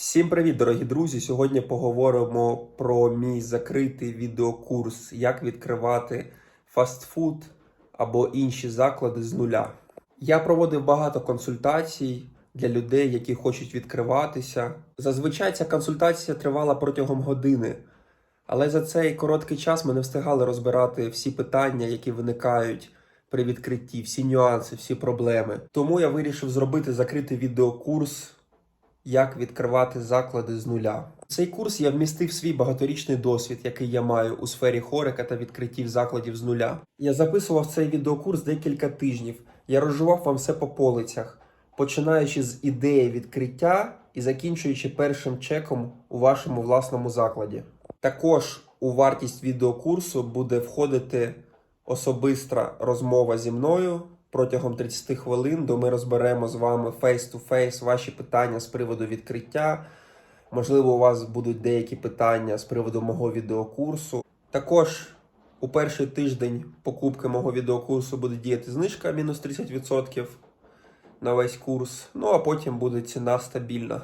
Всім привіт, дорогі друзі! Сьогодні поговоримо про мій закритий відеокурс, як відкривати фастфуд або інші заклади з нуля. Я проводив багато консультацій для людей, які хочуть відкриватися. Зазвичай ця консультація тривала протягом години, але за цей короткий час ми не встигали розбирати всі питання, які виникають при відкритті, всі нюанси, всі проблеми. Тому я вирішив зробити закритий відеокурс як відкривати заклади з нуля. Цей курс я вмістив свій багаторічний досвід, який я маю у сфері хорика та відкриттів закладів з нуля. Я записував цей відеокурс декілька тижнів. Я розжував вам все по полицях, починаючи з ідеї відкриття і закінчуючи першим чеком у вашому власному закладі. Також у вартість відеокурсу буде входити особиста розмова зі мною протягом 30 хвилин, де ми розберемо з вами face-to-face ваші питання з приводу відкриття. Можливо, у вас будуть деякі питання з приводу мого відеокурсу. Також у перший тиждень покупки мого відеокурсу буде діяти знижка мінус 30% на весь курс. Ну а потім буде ціна стабільна.